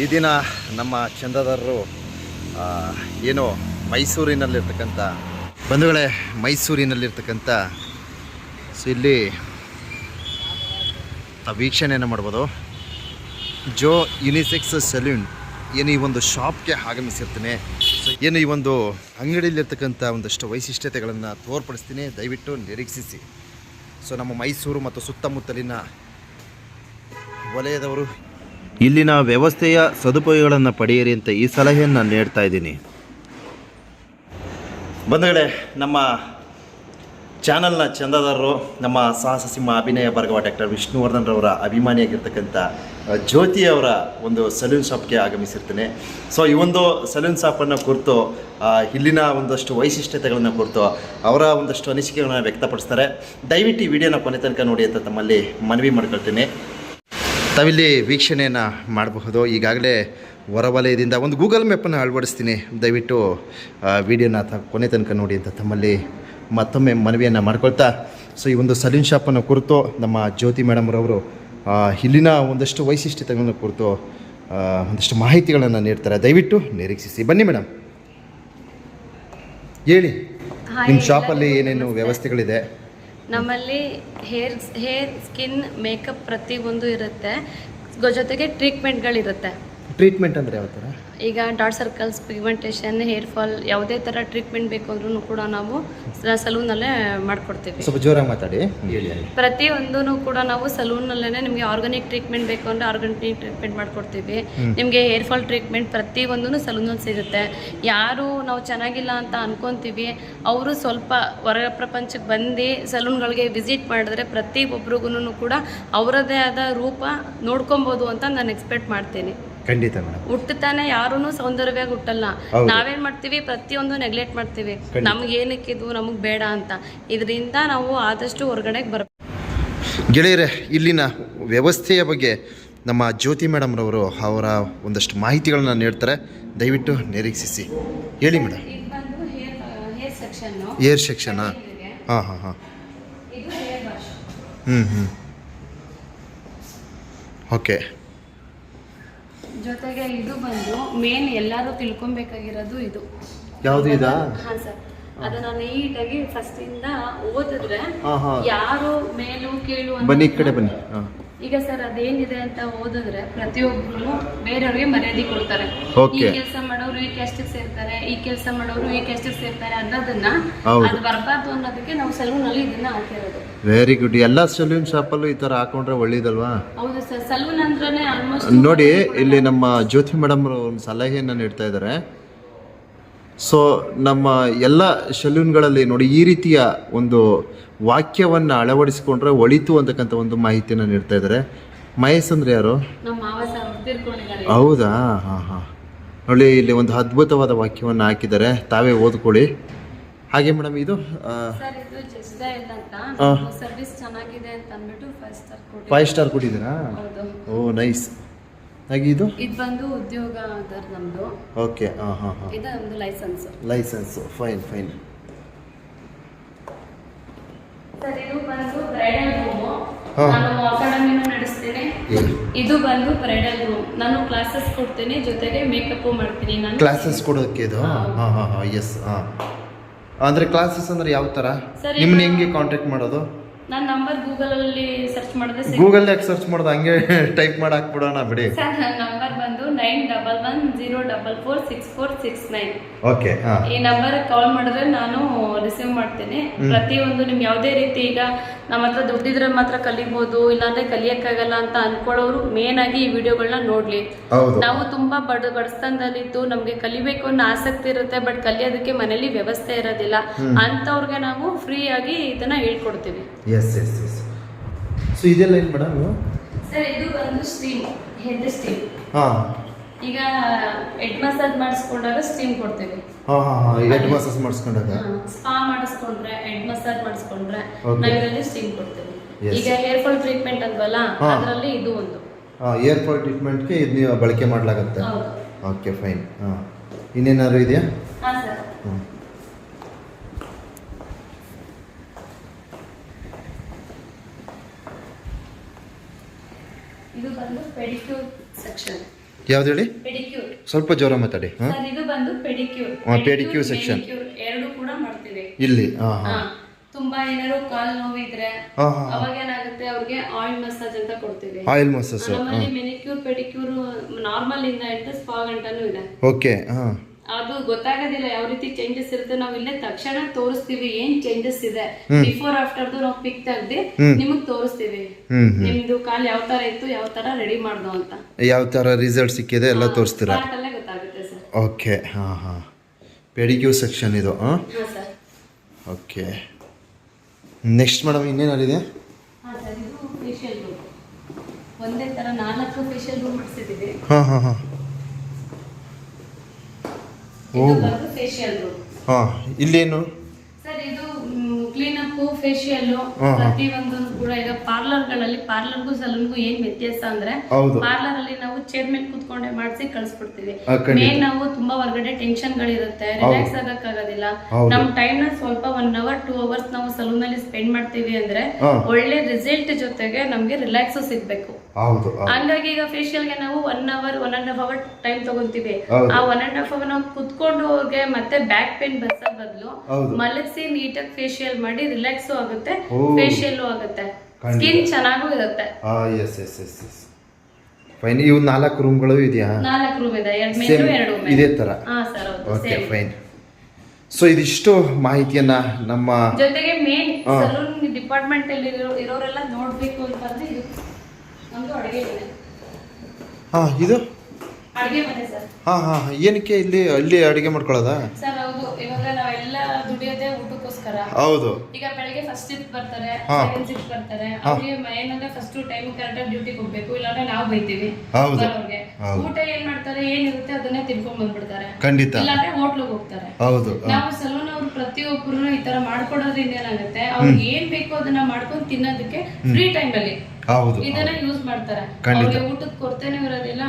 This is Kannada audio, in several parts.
ಈ ದಿನ ನಮ್ಮ ಚಂದದಾರರು ಏನು ಮೈಸೂರಿನಲ್ಲಿರ್ತಕ್ಕಂಥ, ಬಂಧುಗಳೇ ಮೈಸೂರಿನಲ್ಲಿರ್ತಕ್ಕಂಥ, ಸೊ ಇಲ್ಲಿ ವೀಕ್ಷಣೆಯನ್ನು ಮಾಡ್ಬೋದು. ಜೋ ಯುನಿಸೆಕ್ಸ್ ಸೆಲ್ಯೂನ್ ಏನು ಈ ಒಂದು ಶಾಪ್ಗೆ ಆಗಮಿಸಿರ್ತೀನಿ. ಸೊ ಏನು ಈ ಒಂದು ಅಂಗಡಿಯಲ್ಲಿರ್ತಕ್ಕಂಥ ಒಂದಷ್ಟು ವೈಶಿಷ್ಟ್ಯತೆಗಳನ್ನು ತೋರ್ಪಡಿಸ್ತೀನಿ. ದಯವಿಟ್ಟು ನಿರೀಕ್ಷಿಸಿ. ಸೊ ನಮ್ಮ ಮೈಸೂರು ಮತ್ತು ಸುತ್ತಮುತ್ತಲಿನ ವಲಯದವರು ಇಲ್ಲಿನ ವ್ಯವಸ್ಥೆಯ ಸದುಪಯೋಗಗಳನ್ನು ಪಡೆಯಿರಿ ಅಂತ ಈ ಸಲಹೆಯನ್ನು ನೀಡ್ತಾ ಇದ್ದೀನಿ. ಬಂಧುಗಳೇ, ನಮ್ಮ ಚಾನಲ್ನ ಚಂದಾದಾರರು, ನಮ್ಮ ಸಾಹಸ ಸಿಂಹ ಅಭಿನಯ ಭಾರ್ಗವ ಡಾಕ್ಟರ್ ವಿಷ್ಣುವರ್ಧನ್ ರವರ ಅಭಿಮಾನಿಯಾಗಿರ್ತಕ್ಕಂಥ ಜ್ಯೋತಿ ಅವರ ಒಂದು ಸಲೂನ್ ಶಾಪ್ಗೆ ಆಗಮಿಸಿರ್ತೇನೆ. ಸೊ, ಈ ಒಂದು ಸಲೂನ್ ಶಾಪನ್ನು ಕುರಿತು ಇಲ್ಲಿನ ಒಂದಷ್ಟು ವೈಶಿಷ್ಟ್ಯತೆಗಳನ್ನು ಕುರಿತು ಅವರ ಒಂದಷ್ಟು ಅನಿಸಿಕೆಗಳನ್ನು ವ್ಯಕ್ತಪಡಿಸ್ತಾರೆ. ದಯವಿಟ್ಟು ಈ ವಿಡಿಯೋನ ಕೊನೆ ತನಕ ನೋಡಿ ಅಂತ ತಮ್ಮಲ್ಲಿ ಮನವಿ ಮಾಡ್ಕೊಳ್ತೀನಿ. ತಾವಿಲ್ಲಿ ವೀಕ್ಷಣೆಯನ್ನು ಮಾಡಬಹುದು. ಈಗಾಗಲೇ ಹೊರವಲಯದಿಂದ ಒಂದು ಗೂಗಲ್ ಮ್ಯಾಪನ್ನು ಅಳವಡಿಸ್ತೀನಿ. ದಯವಿಟ್ಟು ವಿಡಿಯೋನ ತ ಕೊನೆ ತನಕ ನೋಡಿ ಅಂತ ತಮ್ಮಲ್ಲಿ ಮತ್ತೊಮ್ಮೆ ಮನವಿಯನ್ನು ಮಾಡ್ಕೊಳ್ತಾ ಸೊ ಈ ಒಂದು ಸಲೀನ್ ಶಾಪನ್ನು ಕುರಿತು ನಮ್ಮ ಜ್ಯೋತಿ ಮೇಡಮ್ರವರು ಇಲ್ಲಿನ ಒಂದಷ್ಟು ವೈಶಿಷ್ಟ್ಯತೆಗಳನ್ನು ಕುರಿತು ಒಂದಷ್ಟು ಮಾಹಿತಿಗಳನ್ನು ನೀಡ್ತಾರೆ. ದಯವಿಟ್ಟು ನಿರೀಕ್ಷಿಸಿ. ಬನ್ನಿ ಮೇಡಮ್. ಹೇಳಿ. ನಿಮ್ಮ ಶಾಪಲ್ಲಿ ಏನೇನು. ವ್ಯವಸ್ಥೆಗಳಿದೆ? ನಮ್ಮಲ್ಲಿ ಹೇರ್ ಹೇರ್ ಸ್ಕಿನ್ ಮೇಕಪ್ ಪ್ರತಿಯೊಂದು ಇರುತ್ತೆ. ಜೊತೆಗೆ ಟ್ರೀಟ್ಮೆಂಟ್ಗಳಿರುತ್ತೆ ಟ್ರೀಟ್ಮೆಂಟ್ ಅಂದರೆ ಯಾವ ಥರ ಈಗ ಡಾಟ್ ಸರ್ಕಲ್ಸ್ ಪಿಗ್ಮೆಂಟೇಷನ್ ಹೇರ್ ಫಾಲ್ ಯಾವುದೇ ಥರ ಟ್ರೀಟ್ಮೆಂಟ್ ಬೇಕು ಅಂದ್ರೂ ಕೂಡ ನಾವು ಸಲೂನಲ್ಲೇ ಮಾಡ್ಕೊಡ್ತೀವಿ. ಸ್ವಲ್ಪ ಜೋರಾಗಿ ಮಾತಾಡಿ. ಹೇಳಿ ಪ್ರತಿಯೊಂದೂ ಕೂಡ ನಾವು ಸಲೂನಲ್ಲೇ ನಿಮಗೆ ಆರ್ಗಾನಿಕ್ ಟ್ರೀಟ್ಮೆಂಟ್ ಬೇಕು ಅಂದರೆ ಆರ್ಗಾನಿಕ್ ಟ್ರೀಟ್ಮೆಂಟ್ ಮಾಡ್ಕೊಡ್ತೀವಿ. ನಿಮಗೆ ಹೇರ್ ಫಾಲ್ ಟ್ರೀಟ್ಮೆಂಟ್ ಪ್ರತಿಯೊಂದೂ ಸಲೂನಲ್ಲಿ ಸಿಗುತ್ತೆ. ಯಾರು ನಾವು ಚೆನ್ನಾಗಿಲ್ಲ ಅಂತ ಅನ್ಕೊಂತೀವಿ. ಅವರು ಸ್ವಲ್ಪ ಹೊರ ಪ್ರಪಂಚಕ್ಕೆ ಬಂದು ಸಲೂನ್ಗಳಿಗೆ ವಿಸಿಟ್ ಮಾಡಿದ್ರೆ ಪ್ರತಿ ಪ್ರತಿಯೊಬ್ಬರಿಗೂ ಕೂಡ ಅವರದೇ ಆದ ರೂಪ ನೋಡ್ಕೊಬೋದು ಅಂತ ನಾನು ಎಕ್ಸ್ಪೆಕ್ಟ್ ಮಾಡ್ತೀನಿ. ಖಂಡಿತ ಮೇಡಮ್. ಹುಟ್ಟತಾನೆ ಯಾರೂ ಸೌಂದರ್ಯವಾಗಿ ಹುಟ್ಟಲ್ಲ. ನಾವೇನ್ ಮಾಡ್ತೀವಿ? ಪ್ರತಿಯೊಂದು ನೆಗ್ಲೆಕ್ಟ್ ಮಾಡ್ತೀವಿ. ನಮ್ಗೆ ಏನಕ್ಕಿದು ನಮಗೆ ಬೇಡ ಅಂತ. ಇದರಿಂದ ನಾವು ಆದಷ್ಟು ಹೊರಗಡೆ ಬರಬೇಕು ಗೆಳೆಯರೆ ಇಲ್ಲಿನ ವ್ಯವಸ್ಥೆಯ ಬಗ್ಗೆ ನಮ್ಮ ಜ್ಯೋತಿ ಮೇಡಮ್ರವರು ಅವರ ಒಂದಷ್ಟು ಮಾಹಿತಿಗಳನ್ನ ನೀಡ್ತಾರೆ. ದಯವಿಟ್ಟು ನಿರೀಕ್ಷಿಸಿ. ಹೇಳಿ ಮೇಡಮ್. ಏರ್ ಬಂದು ಹೇರ್ ಹೇರ್ ಸೆಕ್ಷನ್ ಹಾ ಹಾ ಹಾಂ ಹಾಂ ಹಾಂ. ಇದು ಹೇರ್ ವಾಶ್ ಹ್ಞೂ ಹ್ಞೂ ಓಕೆ ಜೊತೆಗೆ ಇದು ಬಂದು ಮೇನ್ ಎಲ್ಲರೂ ತಿಳ್ಕೊಬೇಕಾಗಿರೋದು ಇದು. ಯಾವುದು ಇದಾ? ಹಾ ಸರ್. ಅದನ್ನ ನೀಟಾಗಿ ಫಸ್ಟ್ ಇಂದ ಓದಿದ್ರೆ ಯಾರು ಮೇಲು ಕೀಳು ಅಂತ- ಬನ್ನಿ ಈ ಕಡೆ ಬನ್ನಿ. ಹಾಂ. ಈಗ ಸರ್ ಅದೇನಿದೆ ಅಂತ ಓದಿದ್ರೆ ಪ್ರತಿಯೊಬ್ರು ಬೇರೆಯವ್ರಿಗೆ ಮರ್ಯಾದೆ ಕೊಡ್ತಾರೆ. ಈ ಕೆಲಸ ಮಾಡೋರು ಈ ಕ್ಯಾಸ್ಟಿಗೆ ಸೇರ್ತಾರೆ ಈ ಕೆಲಸ ಮಾಡೋರು ಈ ಕ್ಯಾಸ್ಟಿಗೆ ಸೇರ್ತಾರೆ ಅನ್ನೋದನ್ನ. ಅದು ಬರಬಾರ್ದು ಅನ್ನೋದಕ್ಕೆ ನಾವು ಸಲೂನ್ ಅಲ್ಲಿ ಇದನ್ನ ಹಾಕಿರೋದು. ವೆರಿ ಗುಡ್ ಎಲ್ಲ ಸಲೂನ್ ಶಾಪ್ ಅಲ್ಲೂ ಈ ತರ ಹಾಕೊಂಡ್ರೆ ಒಳ್ಳೇದಲ್ವಾ? ಹೌದು ಸರ್. ಸಲೂನ್ ಅಂದ್ರೆ ನೋಡಿ ಇಲ್ಲಿ ನಮ್ಮ ಜ್ಯೋತಿ ಮೇಡಮ್ ಒಂದು ಸಲಹೆಯನ್ನ ನೀಡ್ತಾ ಇದ್ದಾರೆ. ಸೊ ನಮ್ಮ ಎಲ್ಲ ಶಲ್ಯೂನ್ಗಳಲ್ಲಿ ನೋಡಿ ಈ ರೀತಿಯ ಒಂದು ವಾಕ್ಯವನ್ನು ಅಳವಡಿಸಿಕೊಂಡ್ರೆ ಒಳಿತು ಅಂತಕ್ಕಂಥ ಒಂದು ಮಾಹಿತಿಯನ್ನು ನೀಡ್ತಾ ಇದ್ದಾರೆ. ಮಹೇಶ್ ಅಂದ್ರೆ ಯಾರು? ಹೌದಾ? ಹಾಂ ಹಾಂ. ನೋಡಿ ಇಲ್ಲಿ ಒಂದು ಅದ್ಭುತವಾದ ವಾಕ್ಯವನ್ನು ಹಾಕಿದ್ದಾರೆ. ತಾವೇ ಓದ್ಕೊಳ್ಳಿ. ಹಾಗೆ ಮೇಡಮ್ ಇದು ಫೈವ್ ಸ್ಟಾರ್ ಕೊಟ್ಟಿದ್ದೀರಾ. Oh nice. ಹಾಗೆ ಇದು? ಇದು ಬಂದು ಉದ್ಯೋಗ ಆಧಾರ್ ನಮ್ದು. ಓಕೆ ಹಾಂ ಹಾಂ ಹಾಂ. ಇದು ನಮ್ದು license. License fine fine. Sir ಇದು ಬಂದು ಬ್ರೈಡಲ್ ರೂಮು. ಹಾ. ನಾನು ಅಕಾಡೆಮಿನೂ ನಡೆಸ್ತೀನಿ. ಇದು ಬಂದು ಬ್ರೈಡಲ್ ರೂಮ್. ನಾನು ಕ್ಲಾಸಸ್ ಕೊಡ್ತೀನಿ ಜೊತೆಗೆ ಮೇಕಪ್ ಮಾಡ್ತೀನಿ. ನಾನು ಕ್ಲಾಸಸ್ ಕೊಡೋಕ್ಕೆ ಇದು? ಹಾಂ. ಹಾಂ ಹಾಂ ಎಸ್ ಹಾಂ. ಅಂದರೆ ಕ್ಲಾಸಸ್ ಅಂದರೆ ಯಾವ ಥರ? ಸರ್, ನಿಮ್ಮನ್ನ ಹೆಂಗೆ ಕಾಂಟ್ಯಾಕ್ಟ್ ಮಾಡೋದು? ನನ್ನ ನಂಬರ್ ಗೂಗಲ್ ಅಲ್ಲಿ ಸರ್ಚ್ ಮಾಡಿದ್ರೆ. ಗೂಗಲ್ ಯಾಕೆ ಸರ್ಚ್ ಮಾಡೋದು ಹಂಗೆ ಟೈಪ್ ಮಾಡಿ ಹಾಕ್ಬಿಡೋಣ ಬಿಡಿ ಸರ್ ನನ್ನ number nine double one zero double four six four six nine. Okay ಈ ನಂಬರ್ ಕಾಲ್ ಮಾಡಿದ್ರೆ ನಾನು ರಿಸೀವ್ ಮಾಡ್ತೇನೆ. ಪ್ರತಿಯೊಂದು ನಿಮ್ಗೆ ಯಾವುದೇ ರೀತಿ ಈಗ ನಮ್ಮ ಹತ್ರ ದುಡ್ಡಿದ್ರೆ ಮಾತ್ರ ಕಲಿಬಹುದು ಇಲ್ಲಾಂದ್ರೆ ಕಲಿಯಕ್ಕಾಗಲ್ಲ ಅಂತ ಅನ್ಕೊಳ್ಳೋರು ಮೇನ್ ಆಗಿ ಈ ವಿಡಿಯೋಗಳನ್ನ ನೋಡ್ಲಿ. ಹೌದು. ನಾವು ತುಂಬಾ ಬಡ ಬಡಸ್ತನದಲ್ಲಿದ್ದು ನಮ್ಗೆ ಕಲಿಬೇಕು ಅನ್ನೋ ಆಸಕ್ತಿ ಇರುತ್ತೆ ಬಟ್ ಕಲಿಯೋದಕ್ಕೆ ಮನೇಲಿ ವ್ಯವಸ್ಥೆ ಇರೋದಿಲ್ಲ. ಅಂತವ್ರಿಗೆ ನಾವು ಫ್ರೀ ಆಗಿ ಇದನ್ನ ಹೇಳ್ಕೊಡ್ತೀವಿ. ಎಸ್ ಎಸ್ ಎಸ್ ಸೊ ಇದೆಲ್ಲ ಏನು ಮೇಡಮ್ ಸರ್ ಇದು ಒಂದು ಸ್ಟೀಮ್ ಹೆಡ್ ಸ್ಟೀಮ್ ಹಾಂ. ಈಗ ಹೆಡ್ ಮಸಾಜ್ ಮಾಡಿಸ್ಕೊಂಡಾಗ ಸ್ಟೀಮ್ ಕೊಡ್ತೀವಿ. ಹಾ ಹಾಂ ಹಾಂ ಹೆಡ್ ಮಸಾಜ್ ಮಾಡಿಸ್ಕೊಂಡಾಗ? ಸ್ಪಾ ಮಾಡಿಸ್ಕೊಂಡ್ರೆ ಹೆಡ್ ಮಸಾಜ್ ಮಾಡಿಸ್ಕೊಂಡ್ರೆ. ನಾವು ಇದರಲ್ಲಿ ಸ್ಟೀಮ್ ಕೊಡ್ತೀವಿ. ಈಗ ಹೇರ್ ಫಾಲ್ ಟ್ರೀಟ್ಮೆಂಟ್ ಅಲ್ವಲ್ಲ ಅದರಲ್ಲಿ ಇದು ಒಂದು. ಏರ್ ಫಾಲ್ ಟ್ರೀಟ್ಮೆಂಟ್ಗೆ ಇದು ನೀವು ಬಳಕೆ ಮಾಡಲಾಗುತ್ತೆ. ಓಕೆ ಫೈನ್ ಹಾಂ. ಇನ್ನೇನಾದ್ರು ಇದೆಯಾ? ಹಾ ಸರ್ ಇದು ಬಂದು ಪೆಡಿಕ್ಯೂರ್ ಸೆಕ್ಷನ್ ಯಾವ್ದು ಹೇಳಿ? ಪೆಡಿಕ್ಯೂರ್. ಸ್ವಲ್ಪ ಜೋರ ಮಾತಾಡಿ ಹಾಂ? ಇದು ಬಂದು ಪೆಡಿಕ್ಯೂರ್. ಸೆಕ್ಷನ್ pedicure ಎರಡು ಕೂಡ ಮಾಡ್ತೀವಿ. ಇಲ್ಲಿ ಹಾಂ ಹಾ. ತುಂಬಾ ಏನಾದ್ರು ಕಾಲ್ ನೋವಿದ್ರೆ ಅವಾಗ ಏನಾಗುತ್ತೆ ಅವ್ರಿಗೆ ಆಯಿಲ್ ಮಸಾಜ್ ಅಂತ ಕೊಡ್ತೀವಿ. Oil massage manicure pedicure normal ಇಂದ ಇಟ್ಟು ಸ್ಪಾ ಗಂಟನೂ ಇದೆ. ಓಕೆ ಹಾಂ. ಅದು ಗೊತ್ತಾಗೋದಿಲ್ಲ ಯಾವ ರೀತಿ ಚೇಂಜಸ್ ಇರುತ್ತೆ. ನಾವು ಇಲ್ಲೇ ತಕ್ಷಣ ತೋರಿಸ್ತೀವಿ ಏನ್ ಚೇಂಜಸ್ ಇದೆ. ಬಿಫೋರ್ ಆಫ್ಟರ್ದು ನಾವು ಪಿಕ್ ತೆಗ್ದಿ ನಿಮಗ್ ತೋರಿಸ್ತೀವಿ. ನಿಮ್ದು ಕಾಲ್ ಯಾವ ತರ ಇತ್ತು ಯಾವ ತರ ರೆಡಿ ಮಾಡ್ದು ಅಂತ. ಯಾವ ತರ ರಿಸಲ್ಟ್ ಸಿಕ್ಕಿದೆ ಎಲ್ಲ ತೋರಿಸ್ತೀರಾ? ಗೊತ್ತಾಗುತ್ತೆ ಸರ್. ಓಕೆ ಹಾ ಹಾ. ಪೆಡಿಕ್ಯೂ ಸೆಕ್ಷನ್ ಇದು ಹಾ? ಸರ್. ಓಕೆ ನೆಕ್ಸ್ಟ್ ಮೇಡಮ್ ಇನ್ನೇನಾರಿದೆ ಹಾ ಸರ್ ಇದು ಫೇಶಿಯಲ್ ರೂಮ್ ಒಂದೇ ತರ ನಾಲ್ಕು ಫೇಶಿಯಲ್ ರೂಮ್ ಮಾಡಿಸಿದ್ದೀವಿ ಹಾಂ ಹಾಂ ಹಾಂ. ಬಂದು ಫೇಶಿಯಲ್ ಹಾಂ ಇಲ್ಲೇನು? ಸರ್ ಇದು ಕ್ಲೀನಪ್ ಫೇಶಿಯಲ್ ಹಾ, ಹಾ. ಪ್ರತಿ ಒಂದು ಕೂಡ ಈಗ ಪಾರ್ಲರ್ಗಳಲ್ಲಿ ಪಾರ್ಲರ್ಗೂ ಸಲೂನ್ಗೂ ಏನ್ ವ್ಯತ್ಯಾಸ ಅಂದ್ರೆ ಪಾರ್ಲರ್ ಅಲ್ಲಿ ನಾವು ಚೇರ್ ಮೇಲೆ ಕೂತ್ಕೊಂಡೆ ಮಾಡಿಸಿ ಕಳಿಸ್ಬಿಡ್ತೀವಿ. ಮೇನ್ ನಾವು ತುಂಬಾ ಹೊರಗಡೆ ಟೆನ್ಷನ್ ಗಳಿರುತ್ತೆ ರಿಲ್ಯಾಕ್ಸ್ ಆಗಕ್ಕಾಗೋದಿಲ್ಲ. ನಮ್ ಟೈಮ್ನ ಸ್ವಲ್ಪ ಒನ್ ಅವರ್ ಟೂ ಅವರ್ಸ್ ನಾವು ಸಲೂನ್ ಅಲ್ಲಿ ಸ್ಪೆಂಡ್ ಮಾಡ್ತೀವಿ ಅಂದ್ರೆ ಒಳ್ಳೆ ರಿಸಲ್ಟ್ ಜೊತೆಗೆ ನಮ್ಗೆ ರಿಲ್ಯಾಕ್ಸ್ ಸಿಗ್ಬೇಕು. ಹೌದು ಹಂಗಾಗಿ ಈಗ ಫೇಶಿಯಲ್ಗೆ ನಾವು one hour one and half hour time ತಗೊಂತೀವಿ ಆ ಒನ್ ಅಂಡ್ ಹಾಫ್ ಅವರ್ ನಾವು ಕುತ್ಕೊಂಡು ಹೋಗಿ ಮತ್ತೆ ಬ್ಯಾಕ್ ಪೇನ್ ಬರ್ಸೋ ಬದಲು. ಮಲಗಿಸಿ ನೀಟಾಗಿ ಫೇಶಿಯಲ್ ಮಾಡಿ ರಿಲ್ಯಾಕ್ಸ್ ಆಗುತ್ತೆ. ಫೇಶಿಯಲ್ ಆಗುತ್ತೆ. ಸ್ಕಿನ್ ಚೆನ್ನಾಗೂ ಇರುತ್ತೆ. Yes yes yes yes fine ಇವು ನಾಲ್ಕು ರೂಮ್ಗಳು ಇದೆಯಾ? ನಾಲ್ಕು ರೂಮ್ ಇದೆ ಎರಡು ಮೇಲು ಎರಡು ಇದೇ ತರ? ಓಕೆ ಫೈನ್ ಸೊ ಇದಿಷ್ಟು ಮಾಹಿತಿಯನ್ನ ನಮ್ಮ ಜೊತೆಗೆ ಮೇನ್. ಸಲೂನ್ ಡಿಪಾರ್ಟ್ಮೆಂಟ್ ಅಲ್ಲಿ ಇರೋರೆಲ್ಲ ನೋಡ್ಬೇಕು ಅಂತಂದ್ರೆ ನಮ್ದು ಅಡುಗೆ ಮನೆ. ಹಾಂ ಇದು? ಅಡುಗೆ ಮನೆ ಸರ್. ಹಾಂ ಹಾಂ ಏನಕ್ಕೆ ಇಲ್ಲಿ ಅಲ್ಲಿ ಅಡುಗೆ ಮಾಡ್ಕೊಳ್ಳೋದಾ? ಸರ್ ಹೌದು. ಇವಾಗ ನಾವೆಲ್ಲ ದುಡಿಯೋದೇ ಊಟಕ್ಕೋಸ್ಕರ. ಹೌದು. ಈಗ ಬೆಳಗ್ಗೆ ಫಸ್ಟ್ ಶಿಫ್ಟ್ ಬರ್ತಾರೆ ಹಾ. ಸೆಕೆಂಡ್ ಶಿಫ್ಟ್ ಬರ್ತಾರೆ. ಅವ್ರಿಗೆ ಏನಂದ್ರೆ ಫಸ್ಟ್ ಟೈಮ್ ಕರೆಕ್ಟಾಗಿ ಡ್ಯೂಟಿಗೆ ಹೋಗ್ಬೇಕು ಇಲ್ಲಾಂದ್ರೆ ನಾವು ಬೈತೀವಿ ಹೌದು. ಬರೋರ್ಗೆ. ಹೌದು. ಊಟ ಏನ್ ಮಾಡ್ತಾರೆ ಏನಿರುತ್ತೆ ಅದನ್ನೇ ತಿನ್ಕೊಂಡ್ ಬಂದ್ಬಿಡ್ತಾರೆ. ಖಂಡಿತ. ಇಲ್ಲಾಂದ್ರೆ ಹೋಟ್ಲಿಗೆ ಹೋಗ್ತಾರೆ. ಹೌದು ನಾವು ಸಲೂನ್ ಅವ್ರು ಪ್ರತಿಯೊಬ್ಬರು ಈ ತರ ಮಾಡ್ಕೊಡೋದ್ರಿಂದ ಏನಾಗುತ್ತೆ ಅವ್ರಿಗೆ ಏನ್ ಬೇಕೋ ಅದನ್ನ ಮಾಡ್ಕೊಂಡು ತಿನ್ನೋದಕ್ಕೆ ಫ್ರೀ ಟೈಮ್ ಅಲ್ಲಿ. ಹೌದು ಇದನ್ನ ಯೂಸ್ ಮಾಡ್ತಾರೆ. ಅವ್ರಿಗೆ ಊಟದ ಕೊರತೆನೂ ಇರೋದಿಲ್ಲ.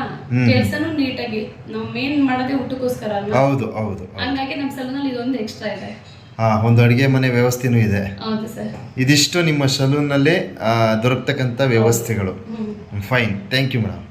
ಕೆಲ್ಸನೂ ನೀಟಾಗಿ. ನಾವು ಮೇನ್ ಮಾಡೋದೇ ಊಟಕ್ಕೋಸ್ಕರ ಅಲ್ವಾ? ಹೌದು ಹೌದು ಹಂಗಾಗಿ ನಮ್ಮ ಸಲೂನಲ್ಲಿ ಇದೊಂದು ಎಕ್ಸ್ಟ್ರಾ ಇದೆ. ಹಾಂ ಒಂದು ಅಡುಗೆ ಮನೆ ವ್ಯವಸ್ಥೆನೂ ಇದೆ. ಹೌದು ಸರ್. ಇದಿಷ್ಟು ನಿಮ್ಮ ಸಲೂನ್ನಲ್ಲೇ ದೊರಕತಕ್ಕಂಥ ವ್ಯವಸ್ಥೆಗಳು. Fine thank you madam